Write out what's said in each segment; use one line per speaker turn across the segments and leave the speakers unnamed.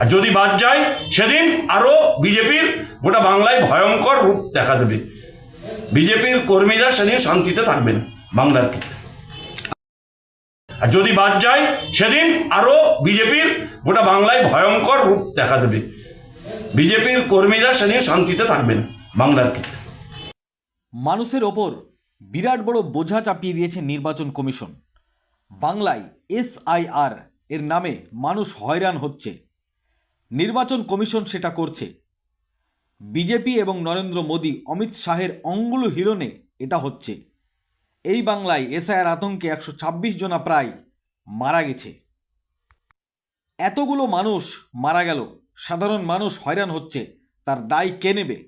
আর যদি বাদ যায়, সেদিন আরও বিজেপির গোটা বাংলায় ভয়ঙ্কর রূপ দেখা দেবে। বিজেপির কর্মীরা সেদিন শান্তিতে থাকবেন বাংলার ক্ষেত্রে। আর যদি বাদ যায়, সেদিন আরও বিজেপির গোটা বাংলায় ভয়ঙ্কর রূপ দেখা দেবে। বিজেপির কর্মীরা সেদিন শান্তিতে থাকবেন বাংলার ক্ষেত্রে।
মানুষের ওপর বিরাট বড় বোঝা চাপিয়ে দিয়েছে নির্বাচন কমিশন। বাংলায় এসআইআর এর নামে মানুষ হয়রান হচ্ছে। নির্বাচন কমিশন সেটা করছে। বিজেপি এবং নরেন্দ্র মোদী, অমিত শাহের অঙ্গুল হিরণে এটা হচ্ছে। এই বাংলায় এসআইআর আতঙ্কে একশো ছাব্বিশ জনা প্রায় মারা গেছে। এতগুলো মানুষ মারা গেল, সাধারণ মানুষ হয়রান হচ্ছে, তার দায় কে নেবে?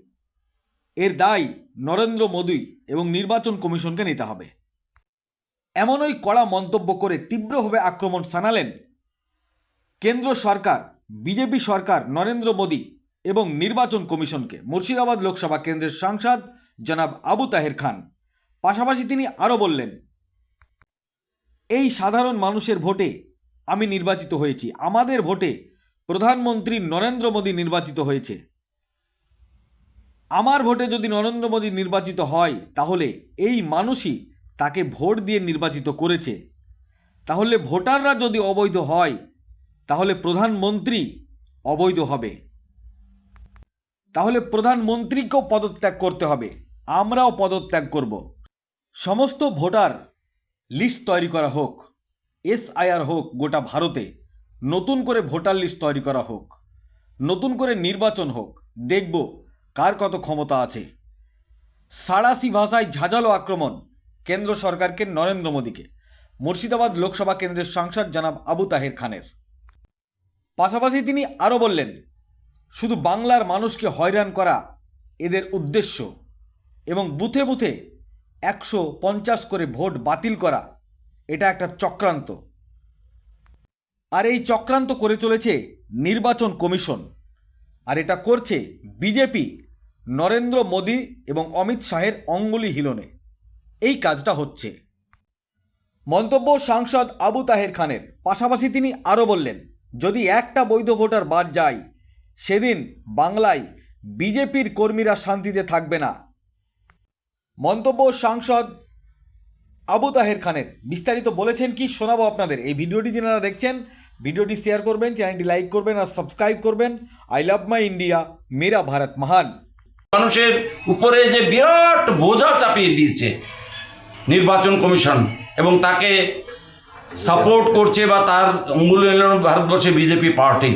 এর দায় নরেন্দ্র মোদী এবং নির্বাচন কমিশনকে নিতে হবে। এমনই কড়া মন্তব্য করে তীব্রভাবে আক্রমণ শানালেন কেন্দ্র সরকার, বিজেপি সরকার নরেন্দ্র মোদী এবং নির্বাচন কমিশনকে মুর্শিদাবাদ লোকসভা কেন্দ্রের সাংসদ জনাব আবু তাহের খান। পাশাপাশি তিনি আরও বললেন, এই সাধারণ মানুষের ভোটে আমি নির্বাচিত হয়েছি। আমাদের ভোটে প্রধানমন্ত্রী নরেন্দ্র মোদী নির্বাচিত হয়েছে। আমার ভোটে যদি নরেন্দ্র মোদী নির্বাচিত হয়, তাহলে এই মানুষই তাকে ভোট দিয়ে নির্বাচিত করেছে। তাহলে ভোটাররা যদি অবৈধ হয় তাহলে প্রধানমন্ত্রী অবৈধ হবে। তাহলে প্রধানমন্ত্রীকেও পদত্যাগ করতে হবে। আমরাও পদত্যাগ করব। সমস্ত ভোটার লিস্ট তৈরি করা হোক, এসআইআর হোক গোটা ভারতে, নতুন করে ভোটার লিস্ট তৈরি করা হোক, নতুন করে নির্বাচন হোক, দেখব কার কত ক্ষমতা আছে। সাড়াশি ভাষায় ঝাঁঝালো আক্রমণ কেন্দ্র সরকারকে নরেন্দ্র মোদীকে। মুর্শিদাবাদ লোকসভা কেন্দ্রের সাংসদ জনাব আবু তাহের খানের। পাশাপাশি তিনি আরও বললেন, শুধু বাংলার মানুষকে হয়রান করা এদের উদ্দেশ্য এবং বুথে বুথে একশো পঞ্চাশ করে ভোট বাতিল করা, এটা একটা চক্রান্ত। আর এই চক্রান্ত করে চলেছে নির্বাচন কমিশন। আর এটা করছে বিজেপি, নরেন্দ্র মোদী এবং অমিত শাহের অঙ্গুলি হিলনে। এই কাজটা হচ্ছে। মন্তব্য সাংসদ আবু তাহের খানের। পাশাপাশি তিনি আরও বললেন যদি একটা বৈধ ভোটার বাদ যায়, সেদিন বাংলায় বিজেপির কর্মীরা শান্তিতে থাকবে না। মন্তব্য সাংসদ আবু তাহের খানের। বিস্তারিত বলেছেন কি শোনাবো আপনাদের। এই ভিডিওটি যারা দেখছেন, ভিডিওটি শেয়ার করবেন, চ্যানেলটি লাইক করবেন আর সাবস্ক্রাইব করবেন। আই লাভ মাই ইন্ডিয়া, মেরা ভারত মহান।
মানুষের উপরে যে বিরাট বোঝা চাপিয়ে দিয়েছে নির্বাচন কমিশন এবং তাকে সাপোর্ট করছে বা তার অঙ্গুল হেলন ভারতবর্ষে বিজেপি পার্টি।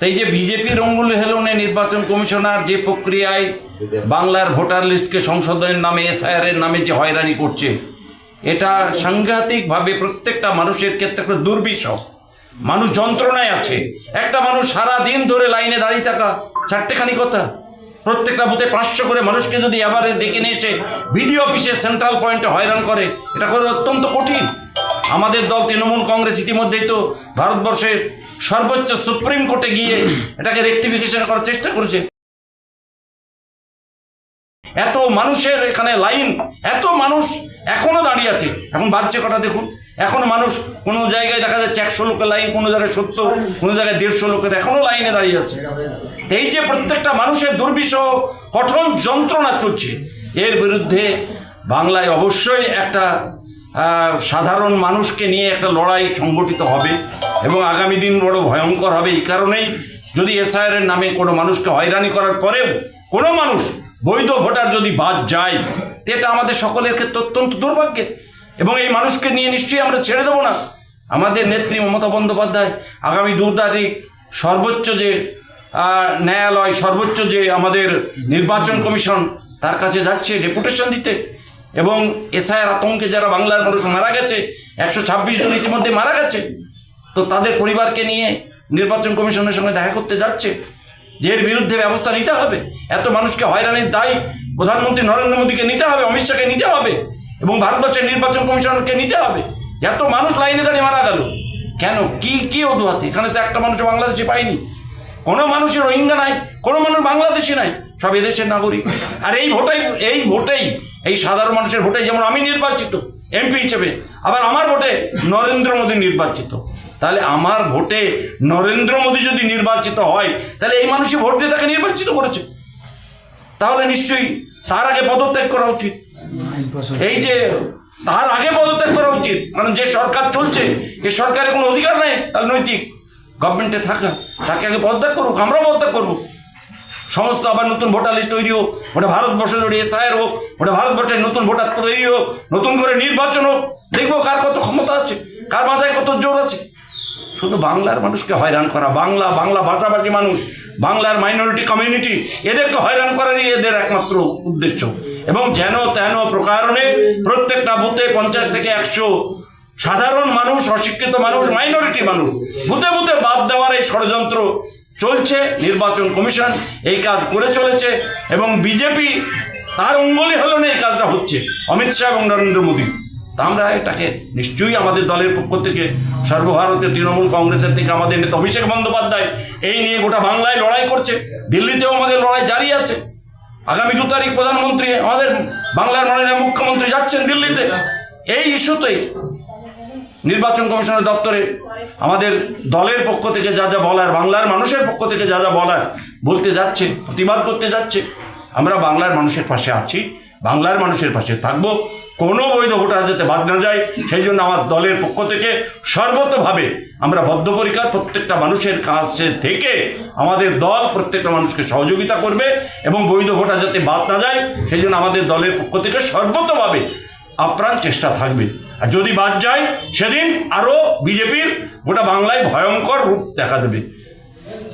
তাই যে বিজেপির অঙ্গুল হেলনে নির্বাচন কমিশনার যে প্রক্রিয়ায় বাংলার ভোটার লিস্টকে সংশোধনের নামে এসআইআর এর নামে যে হয়রানি করছে, এটা সাংঘাতিকভাবে প্রত্যেকটা মানুষের ক্ষেত্রে একটা দুর্বিষহ। মানুষ যন্ত্রণায় আছে। একটা মানুষ সারা দিন ধরে লাইনে দাঁড়িয়ে থাকা, চারটেখানি কথা। প্রত্যেকটা বুথে পাঁচশো করে মানুষকে যদি অ্যাভারেজ ডেকে নিয়ে এসে বিডিও অফিসে সেন্ট্রাল পয়েন্টে হয়রান করে, এটা করে অত্যন্ত কঠিন। আমাদের দল তৃণমূল কংগ্রেস ইতিমধ্যেই তো ভারতবর্ষের সর্বোচ্চ সুপ্রিম কোর্টে গিয়ে এটাকে রেকটিফিকেশন করার চেষ্টা করেছে। এত মানুষের এখানে লাইন, এত মানুষ এখনও দাঁড়িয়ে আছে। এখন বাচ্চা কটা দেখুন। এখন মানুষ কোনো জায়গায় দেখা যাচ্ছে একশো লোকের লাইন, কোনো জায়গায় সত্তর, কোনো জায়গায় দেড়শো লোকের এখনও লাইনে দাঁড়িয়ে আছে। এই যে প্রত্যেকটা মানুষের দুর্বিষহ কঠোর যন্ত্রণা চলছে, এর বিরুদ্ধে বাংলায় অবশ্যই একটা সাধারণ মানুষকে নিয়ে একটা লড়াই সংগঠিত হবে এবং আগামী দিন বড় ভয়ঙ্কর হবে। এই কারণেই যদি এসআইআর এর নামে কোনো মানুষকে হয়রানি করার পরেও কোনো মানুষ, বৈধ ভোটার যদি বাদ যায় এটা আমাদের সকলের ক্ষেত্রে অত্যন্ত দুর্ভাগ্যের এবং এই মানুষকে নিয়ে নিশ্চয়ই আমরা ছেড়ে দেবো না। আমাদের নেত্রী মমতা বন্দ্যোপাধ্যায় আগামী দু তারিখ সর্বোচ্চ যে ন্যায়ালয়, সর্বোচ্চ যে আমাদের নির্বাচন কমিশন, তার কাছে যাচ্ছে, ডেপুটেশন দিতে। এবং এসআইয়ের আতঙ্কে যারা বাংলার মানুষ মারা গেছে, একশো ছাব্বিশ জন ইতিমধ্যে মারা গেছে, তো তাদের পরিবারকে নিয়ে নির্বাচন কমিশনের সঙ্গে দেখা করতে যাচ্ছে, যে এর বিরুদ্ধে ব্যবস্থা নিতে হবে। এত মানুষকে হয়রানির দায় প্রধানমন্ত্রী নরেন্দ্র মোদীকে নিতে হবে, অমিত শাহকে নিতে হবে, এবং ভারতবর্ষের নির্বাচন কমিশনকে নিতে হবে। এত মানুষ লাইনে দাঁড়িয়ে মারা গেল। কেন? কি কি অজুহাতে? এখানে তো একটা মানুষ বাংলাদেশে পায়নি। কোনো মানুষের রোহিঙ্গা নাই, কোনো মানুষ বাংলাদেশি নাই, সব এদেশের নাগরিক। আর এই ভোটেই এই ভোটেই এই সাধারণ মানুষের ভোটে যেমন আমি নির্বাচিত, এমপি হিসেবে, আবার আমার ভোটে নরেন্দ্র মোদী নির্বাচিত। তাহলে আমার ভোটে নরেন্দ্র মোদী যদি নির্বাচিত হয়, তাহলে এই মানুষই ভোট দিয়ে তাকে নির্বাচিত করেছে। তাহলে নিশ্চয়ই তার আগে পদত্যাগ করা উচিত। এই যে তার আগে পদত্যাগ করা উচিত, কারণ যে সরকার চলছে এই সরকারের কোনো অধিকার নেই তার নৈতিক গভর্নমেন্টে থাকা, তাকে আগে পদত্যাগ করুক, আমরাও পদত্যাগ করব। সমস্ত আবার নতুন ভোটার লিস্ট তৈরি হোক ওটা ভারতবর্ষ জুড়ে এসআইআর হোক ওটা ভারতবর্ষের নতুন ভোটার তৈরি হোক, নতুন করে নির্বাচন হোক, দেখব কার কত ক্ষমতা আছে, কার মাথায় কত জোর আছে। শুধু বাংলার মানুষকে হয়রান করা, বাংলা বাংলা ভাষাভাষী মানুষ, বাংলার মাইনরিটি কমিউনিটি এদেরকে হয়রান করারই এদের একমাত্র উদ্দেশ্য। এবং যেন তেন প্রকারণে প্রত্যেকটা বুথে পঞ্চাশ থেকে একশো সাধারণ মানুষ, অশিক্ষিত মানুষ মাইনরিটি মানুষ, বুথে বুথে বাদ দেওয়ার এই ষড়যন্ত্র চলছে, নির্বাচন কমিশন এই কাজ করে চলেছে এবং বিজেপি তার অঙ্গলি হলো না এই কাজটা হচ্ছে। অমিত শাহ এবং নরেন্দ্র মোদী। তা আমরা এটাকে নিশ্চয়ই আমাদের দলের পক্ষ থেকে সর্বভারতীয় তৃণমূল কংগ্রেসের থেকে আমাদের নেতা অভিষেক বন্দ্যোপাধ্যায় এই নিয়ে গোটা বাংলায় লড়াই করছে। দিল্লিতেও আমাদের লড়াই জারি আছে। আগামী দু তারিখ প্রধানমন্ত্রী আমাদের বাংলার মাননীয় মুখ্যমন্ত্রী যাচ্ছেন দিল্লিতে। এই ইস্যুতেই নির্বাচন কমিশনের দপ্তরে আমাদের দলের পক্ষ থেকে যা যা বলার, বাংলার মানুষের পক্ষ থেকে যা যা বলার বলতে যাচ্ছে, প্রতিবাদ করতে যাচ্ছে। আমরা বাংলার মানুষের পাশে আছি, বাংলার মানুষের পাশে থাকব। কোনো বৈধ ভোটার যাতে বাদ না যায়, সেই জন্য আমার দলের পক্ষ থেকে সর্বতভাবে আমরা বদ্ধপরিকার প্রত্যেকটা মানুষের কাছে থেকে আমাদের দল প্রত্যেকটা মানুষকে সহযোগিতা করবে এবং বৈধ ভোটার যাতে বাদ না যায়, সেই জন্য আমাদের দলের পক্ষ থেকে সর্বতভাবে আপ্রাণ চেষ্টা থাকবে। আর যদি বাদ যায়, সেদিন আরও বিজেপির গোটা বাংলায় ভয়ঙ্কর রূপ দেখা দেবে।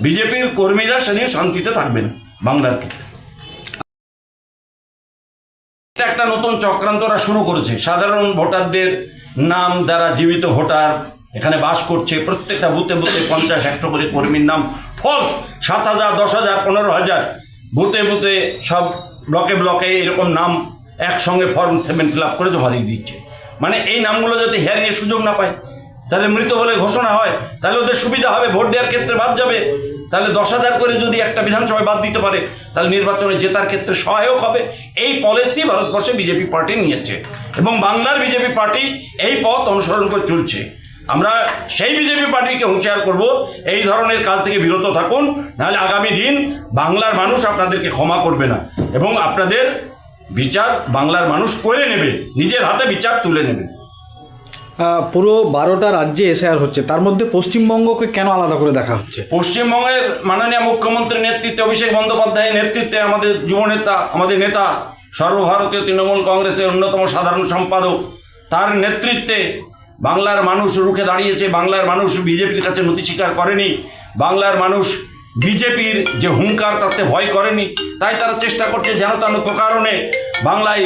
বিজেপির কর্মীরা সেদিন শান্তিতে থাকবেন বাংলার ক্ষেত্রে। একটা নতুন চক্রান্তরা শুরু করেছে। সাধারণ ভোটারদের নাম দ্বারা জীবিত ভোটার এখানে বাস করছে। প্রত্যেকটা বুথে বুথে পঞ্চাশ, একশো করে কর্মীর নাম ফলস সাত হাজার, দশ হাজার, পনেরো হাজার। বুথে বুথে সব ব্লকে ব্লকে এরকম নাম একসঙ্গে ফর্ম সেভেন ফিল আপ করে জমা দিয়ে দিচ্ছে। মানে এই নামগুলো যাতে হিয়ারিংয়ের সুযোগ না পায়, তাহলে মৃত বলে ঘোষণা হয়, তাহলে ওদের সুবিধা হবে, ভোট দেওয়ার ক্ষেত্রে বাদ যাবে। তাহলে দশ হাজার করে যদি একটা বিধানসভায় বাদ দিতে পারে, তাহলে নির্বাচনে জেতার ক্ষেত্রে সহায়ক হবে। এই পলিসি ভারতবর্ষে বিজেপি পার্টি নিয়েছে এবং বাংলার বিজেপি পার্টি এই পথ অনুসরণ করে চলছে। আমরা সেই বিজেপি পার্টিকে হুঁশিয়ার করব, এই ধরনের কাজ থেকে বিরত থাকুন, নাহলে আগামী দিন বাংলার মানুষ আপনাদেরকে ক্ষমা করবে না। এবং আপনাদের বিচার বাংলার মানুষ করে নেবে নিজের হাতে বিচার তুলে নেবে।
পুরো বারোটা রাজ্যে এসআর হচ্ছে তার মধ্যে পশ্চিমবঙ্গকে কেন আলাদা করে দেখা হচ্ছে?
পশ্চিমবঙ্গের মাননীয় মুখ্যমন্ত্রীর নেতৃত্বে অভিষেক বন্দ্যোপাধ্যায়ের নেতৃত্বে আমাদের যুবনেতা আমাদের নেতা সর্বভারতীয় তৃণমূল কংগ্রেসের অন্যতম সাধারণ সম্পাদক তার নেতৃত্বে বাংলার মানুষ রুখে দাঁড়িয়েছে বাংলার মানুষ বিজেপির কাছে নথি স্বীকার করেনি বাংলার মানুষ বিজেপির যে হুঙ্কার, তাতে ভয় করেনি। তাই তারা চেষ্টা করছে যেন তেন প্রকারণে বাংলায়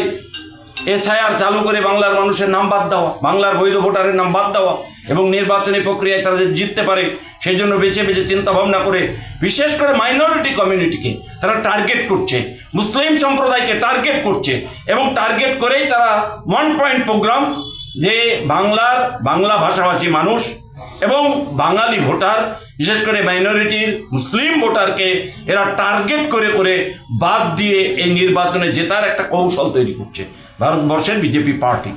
এসআইআর চালু করে বাংলার মানুষের নাম বাদ দেওয়া, বাংলার বৈধ ভোটারের নাম বাদ দেওয়া এবং নির্বাচনী প্রক্রিয়ায় তাদের জিততে পারে, সেই জন্য বেছে বেছে চিন্তাভাবনা করে বিশেষ করে মাইনরিটি কমিউনিটিকে তারা টার্গেট করছে, মুসলিম সম্প্রদায়কে টার্গেট করছে এবং টার্গেট করেই তারা ওয়ান পয়েন্ট প্রোগ্রাম যে বাংলার, বাংলা ভাষাভাষী মানুষ এবং বাঙালি ভোটার, বিশেষ করে মাইনরিটির মুসলিম ভোটারকে এরা টার্গেট করে করে বাদ দিয়ে এই নির্বাচনে জেতার একটা কৌশল তৈরি করছে। ভারতবর্ষের বিজেপি পার্টি